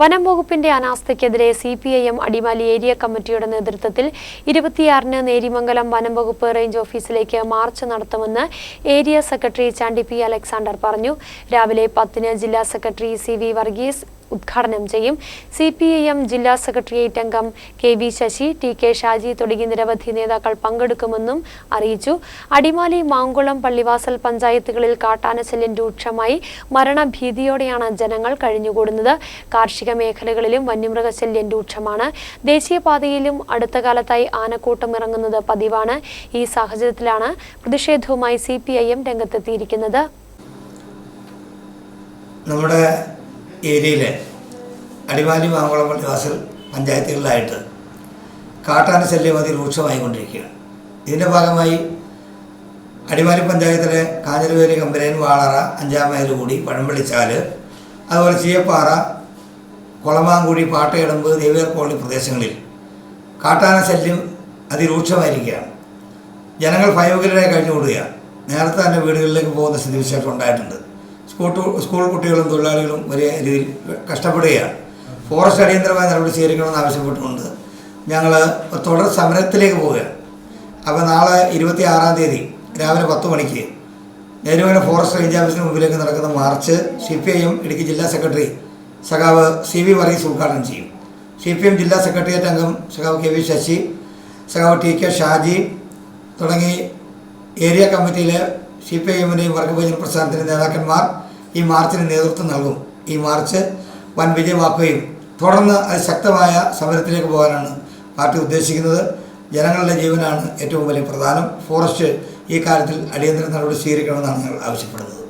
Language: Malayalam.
വനം വകുപ്പിന്റെ അനാസ്ഥയ്ക്കെതിരെ C P I M Adimali area കമ്മിറ്റിയുടെ നേതൃത്വത്തിൽ ഇരുപത്തിയാറിന് നേരിമംഗലം വനം വകുപ്പ് റേഞ്ച് ഓഫീസിലേക്ക് മാർച്ച് നടത്തുമെന്ന് area secretary Chandy P Alexander പറഞ്ഞു. രാവിലെ പത്തിന് ജില്ലാ സെക്രട്ടറി സി വി വർഗീസ് ഉദ്ഘാടനം ചെയ്യും. സി പി ഐ എം ജില്ലാ സെക്രട്ടേറിയറ്റ് അംഗം K V Sasi T K Shaji തുടങ്ങിയ നിരവധി നേതാക്കൾ പങ്കെടുക്കുമെന്നും അറിയിച്ചു. അടിമാലി മാങ്കുളം പള്ളിവാസൽ പഞ്ചായത്തുകളിൽ കാട്ടാനശല്യം രൂക്ഷമായി. മരണഭീതിയോടെയാണ് ജനങ്ങൾ കഴിഞ്ഞുകൂടുന്നത്. കാർഷിക മേഖലകളിലും വന്യമൃഗശല്യം രൂക്ഷമാണ്. ദേശീയപാതയിലും അടുത്ത കാലത്തായി ആനക്കൂട്ടം ഇറങ്ങുന്നത് പതിവാണ്. ഈ സാഹചര്യത്തിലാണ് പ്രതിഷേധവുമായി സി പി ഐ എം രംഗത്തെത്തിയിരിക്കുന്നത്. നമ്മുടെ ഏരിയയിലെ അടിമാലി മാങ്കുളം പള്ളിവാസൽ പഞ്ചായത്തുകളിലായിട്ട് കാട്ടാന ശല്യം അതിരൂക്ഷമായിക്കൊണ്ടിരിക്കുകയാണ് ഇതിന്റെ ഭാഗമായി അടിമാലി പഞ്ചായത്തിലെ കാഞ്ഞിരവേലി കമ്പരേൻ വാളറ അഞ്ചാം മൈൽ കൂടി പഴമ്പള്ളിച്ചാൽ അതുപോലെ ചീയപ്പാറ കുളമാങ്കുഴി പാട്ടയടമ്പ് ദേവിയർ കോളനി പ്രദേശങ്ങളിൽ കാട്ടാന ശല്യം അതിരൂക്ഷമായിരിക്കുകയാണ് ജനങ്ങൾ ഭയവികരായി കഴിഞ്ഞുകൂടുകയാണ്. നേരത്തെ തന്നെ വീടുകളിലേക്ക് പോകുന്ന സ്ഥിതിവിശേഷം ഉണ്ടായിട്ടുണ്ട്. സ്കൂൾ സ്കൂൾ കുട്ടികളും തൊഴിലാളികളും വലിയ രീതിയിൽ കഷ്ടപ്പെടുകയാണ്. ഫോറസ്റ്റ് അടിയന്തരമായ നടപടി സ്വീകരിക്കണമെന്ന് ആവശ്യപ്പെട്ടുകൊണ്ട് ഞങ്ങൾ തുടർ സമരത്തിലേക്ക് പോവുകയാണ്. അപ്പോൾ നാളെ ഇരുപത്തി ആറാം തീയതി രാവിലെ പത്ത് മണിക്ക് നേരുവേന ഫോറസ്റ്റ് റേഞ്ച് ഓഫീസിന് മുമ്പിലേക്ക് നടക്കുന്ന march C P I M Idukki ജില്ലാ സെക്രട്ടറി സഖാവ് സി വി വർഗീസ് ഉദ്ഘാടനം ചെയ്യും. സി പി എം ജില്ലാ സെക്രട്ടേറിയറ്റ് അംഗം സഖാവ് കെ വി ശശി സഖാവ് ടി കെ ഷാജി തുടങ്ങി ഏരിയ കമ്മിറ്റിയിലെ സി പി ഐ എമ്മിന്റെയും വർഗഭജന പ്രസ്ഥാനത്തിന്റെ നേതാക്കന്മാർ ഈ മാർച്ചിന് നേതൃത്വം നൽകും. ഈ മാർച്ച് വൻ വിജയമാക്കുകയും തുടർന്ന് അത് ശക്തമായ സമരത്തിലേക്ക് പോകാനാണ് പാർട്ടി ഉദ്ദേശിക്കുന്നത്. ജനങ്ങളുടെ ജീവനാണ് ഏറ്റവും വലിയ പ്രധാനം. ഫോറസ്റ്റ് ഈ കാര്യത്തിൽ അടിയന്തര നടപടി സ്വീകരിക്കണമെന്നാണ് ഞങ്ങൾ ആവശ്യപ്പെടുന്നത്.